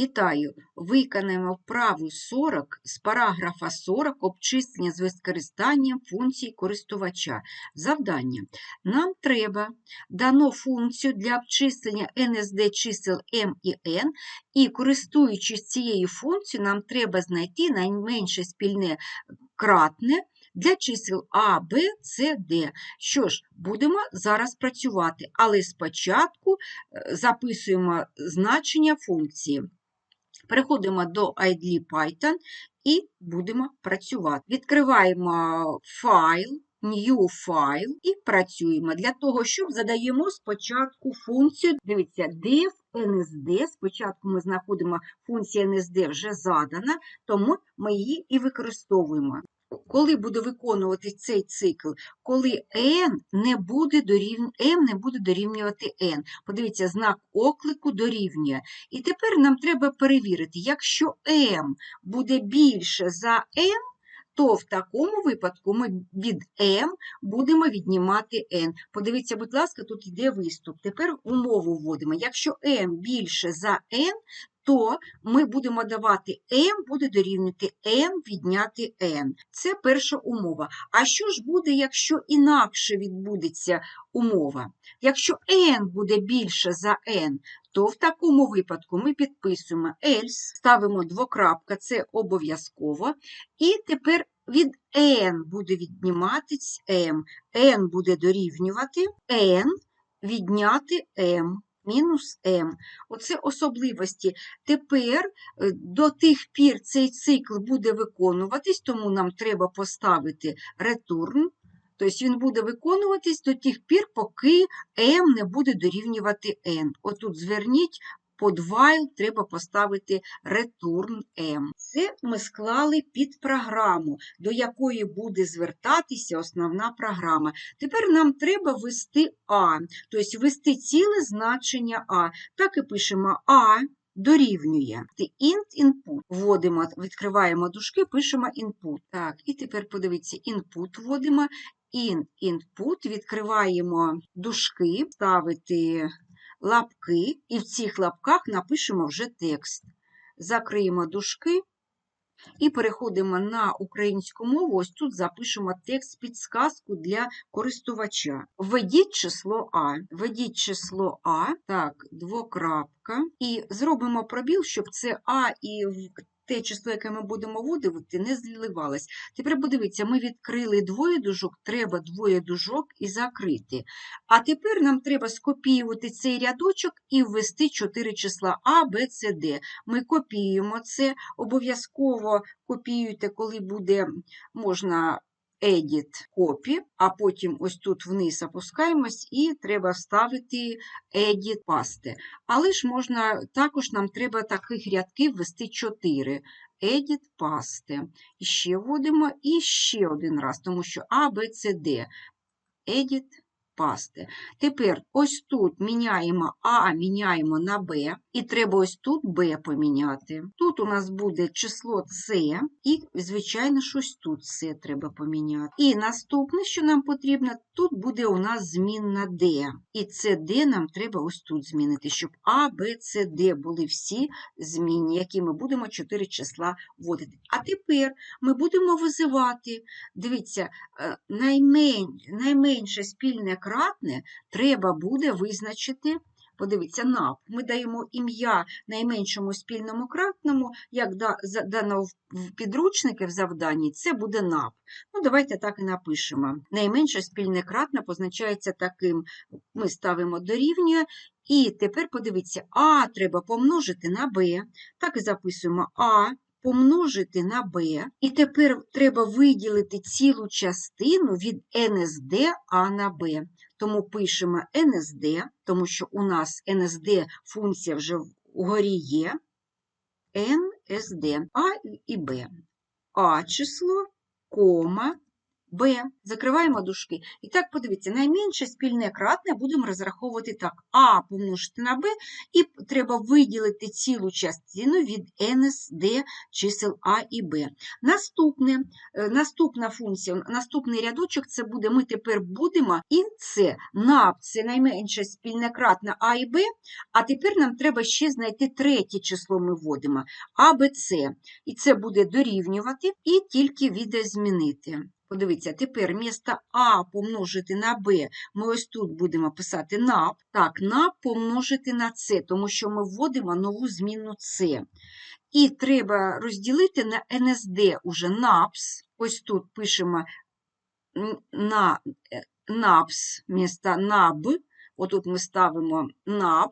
Вітаю! Виконаємо вправу 40 з параграфа 40 обчислення з використанням функцій користувача. Завдання. Нам треба дано функцію для обчислення НСД чисел m і n, і користуючись цією функцією, нам треба знайти найменше спільне кратне для чисел А, Б, С, Д. Що ж, будемо зараз працювати, але спочатку е, записуємо значення функції. Переходимо до IDLE Python і будемо працювати. Відкриваємо файл, New файл і працюємо. Для того, щоб задаємо спочатку функцію, дивіться, div NSD. Спочатку ми знаходимо функція NSD вже задана, тому ми її і використовуємо. Коли буде виконувати цей цикл, коли n не буде дорівню... m не буде дорівнювати n. Подивіться, знак оклику дорівнює. І тепер нам треба перевірити, якщо m буде більше за n, то в такому випадку ми від m будемо віднімати n. Подивіться, будь ласка, тут йде виступ. Тепер умову вводимо. Якщо m більше за n, то ми будемо давати m буде дорівнювати m відняти n. Це перша умова. А що ж буде, якщо інакше відбудеться умова? Якщо n буде більше за n, то в такому випадку ми підписуємо else, ставимо двокрапка, це обов'язково. І тепер від n буде відніматись m. n буде дорівнювати n відняти m мінус m. Оце особливості. Тепер е, до тих пір цей цикл буде виконуватись, тому нам треба поставити return. Тобто він буде виконуватись до тих пір, поки m не буде дорівнювати n. Отут зверніть під while треба поставити return m. Це ми склали під програму, до якої буде звертатися основна програма. Тепер нам треба ввести А, тобто ввести ціле значення А. Так і пишемо А. Дорівнює int input. Вводимо, відкриваємо дужки, пишемо input. Так, і тепер подивіться, input вводимо, in input, відкриваємо дужки, ставити лапки, і в цих лапках напишемо вже текст. Закриємо дужки і переходимо на українську мову. Ось тут запишемо текст підсказку для користувача. Введіть число А. Введіть число А, так, двокрапка. І зробимо пробіл, щоб це А і те число, яке ми будемо вводити, не зливалось. Тепер подивіться, ми відкрили двоє дужок, треба двоє дужок і закрити. А тепер нам треба скопіювати цей рядочок і ввести чотири числа А, Б, С, Д. Ми копіюємо це, обов'язково копіюйте, коли буде можна Edit Copy, а потім ось тут вниз опускаємось і треба вставити Edit Paste. Але ж можна, також нам треба таких рядків ввести 4. Edit Paste. Ще вводимо і ще один раз, тому що A, B, C, D. Edit пасти. Тепер ось тут міняємо А, міняємо на Б, і треба ось тут Б поміняти. Тут у нас буде число С, і, звичайно, щось тут С треба поміняти. І наступне, що нам потрібно, тут буде у нас змінна D. І це D нам треба ось тут змінити, щоб А, Б, С, Д були всі змінні, які ми будемо 4 числа вводити. А тепер ми будемо визивати, дивіться, е, наймен... найменше спільне кратне треба буде визначити. Подивіться, НАП. Ми даємо ім'я найменшому спільному кратному, як дано в підручники в завданні, це буде НАП. Ну, Давайте так і напишемо. Найменше спільне кратне позначається таким, ми ставимо дорівнює. І тепер подивіться, А треба помножити на Б. Так і записуємо А помножити на b, і тепер треба виділити цілу частину від НСД А на Б. Тому пишемо НСД, тому що у нас НСД функція вже вгорі є, НСД А і Б. А число, кома, b, закриваємо дужки. І так, подивіться, найменше спільне кратне будемо розраховувати так. А помножити на b, і треба виділити цілу частину від НСД чисел А і Б. Наступне, е, наступна функція, наступний рядочок це буде, ми тепер будемо і це НАП, це найменше спільне кратне А і Б, а тепер нам треба ще знайти третє число ми вводимо, А, Б, С. І це буде дорівнювати і тільки відозмінити. Подивіться, тепер місто А помножити на Б, ми ось тут будемо писати НАП. Так, НАП помножити на С, тому що ми вводимо нову змінну С. І треба розділити на НСД уже НАПС. Ось тут пишемо на е, НАПС місто НАБ. Отут ми ставимо НАП,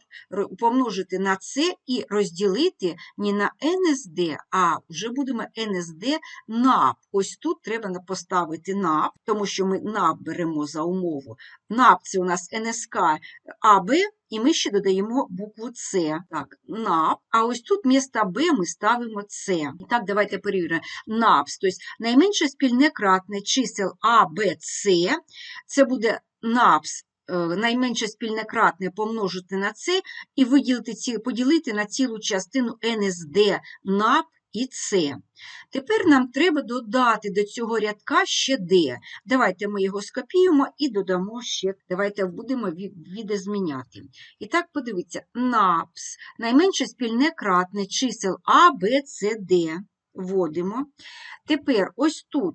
помножити на це і розділити не на НСД, а вже будемо НСД НАП. Ось тут треба поставити НАП, тому що ми НАП беремо за умову. НАП це у нас НСК АБ, і ми ще додаємо букву С. Так, НАП. А ось тут вмісто Б ми ставимо С. І так, давайте перевіримо. НАПС, тобто найменше спільне кратне чисел А, Б, С. Це буде НАПС, найменше спільне кратне помножити на С і виділити ці, поділити на цілу частину НСД, НАП і С. Тепер нам треба додати до цього рядка ще Д. Давайте ми його скопіюємо і додамо ще, давайте будемо ві- відозміняти. І так, подивіться, НАПС, найменше спільне кратне чисел А, Б, С, Д. Вводимо. Тепер ось тут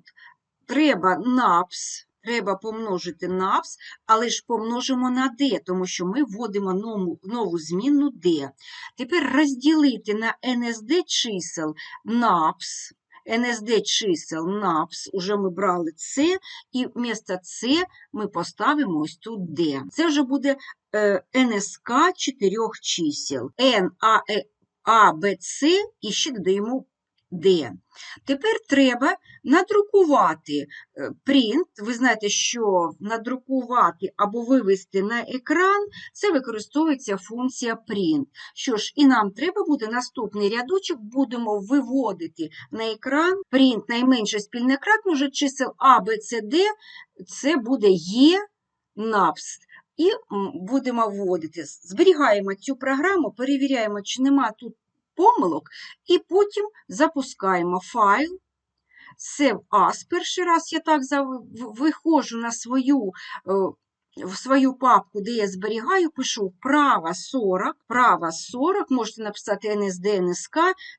треба НАПС, треба помножити НАПС, але ж помножимо на D, тому що ми вводимо нову, нову змінну D. Тепер розділити на НСД чисел НАПС, НСД чисел НАПС, уже ми брали С, і вмісто С ми поставимо ось тут D. Це вже буде е, НСК чотирьох чисел. Н, А, Е, А, Б, С і ще додаємо D. Тепер треба надрукувати е, принт. Ви знаєте, що надрукувати або вивести на екран це використовується функція print. Що ж, і нам треба буде наступний рядочок, будемо виводити на екран print найменше спільне кратне вже чисел А, Б, С, Д, це буде Є, НАПС. І будемо вводити. Зберігаємо цю програму, перевіряємо, чи нема тут помилок, і потім запускаємо файл. Save as. Перший раз я так виходжу на свою, е, в свою папку, де я зберігаю, пишу права 40, права 40, можете написати NSD,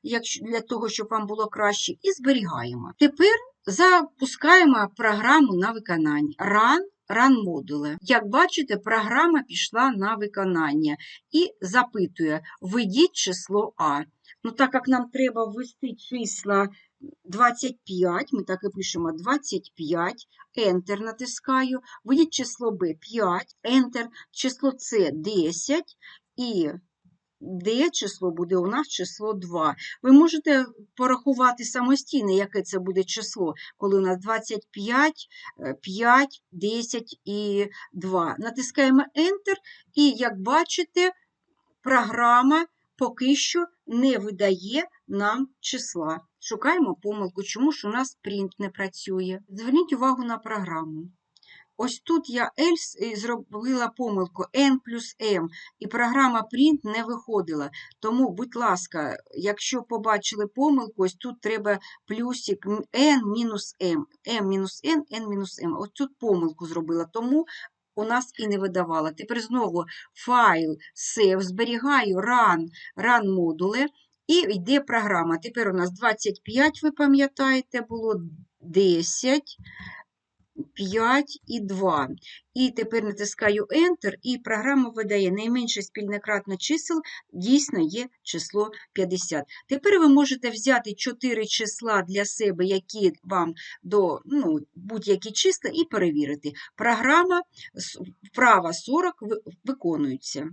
якщо, для того, щоб вам було краще, і зберігаємо. Тепер запускаємо програму на виконання. Run, run модули. Як бачите, програма пішла на виконання і запитує, введіть число А. Ну, так як нам треба ввести числа 25, ми так і пишемо 25, Enter натискаю, введіть число B 5, Enter, число C 10 і D число буде у нас число 2. Ви можете порахувати самостійно, яке це буде число, коли у нас 25, е, 5, 10 і 2. Натискаємо Enter, і, як бачите, програма поки що не видає нам числа. Шукаємо помилку, чому ж у нас принт не працює. Зверніть увагу на програму. Ось тут я else зробила помилку n плюс m, і програма print не виходила. Тому, будь ласка, якщо побачили помилку, ось тут треба плюсик n мінус m, m мінус n, n мінус m. Ось тут помилку зробила, тому у нас і не видавала. Тепер знову файл save, зберігаю run, run модули, і йде програма. Тепер у нас 25, ви пам'ятаєте, було 10, 5 і 2. І тепер натискаю Enter, і програма видає найменше спільне кратне чисел, дійсно є число 50. Тепер ви можете взяти 4 числа для себе, які вам до ну, будь-які числа, і перевірити. Програма вправа 40 виконується.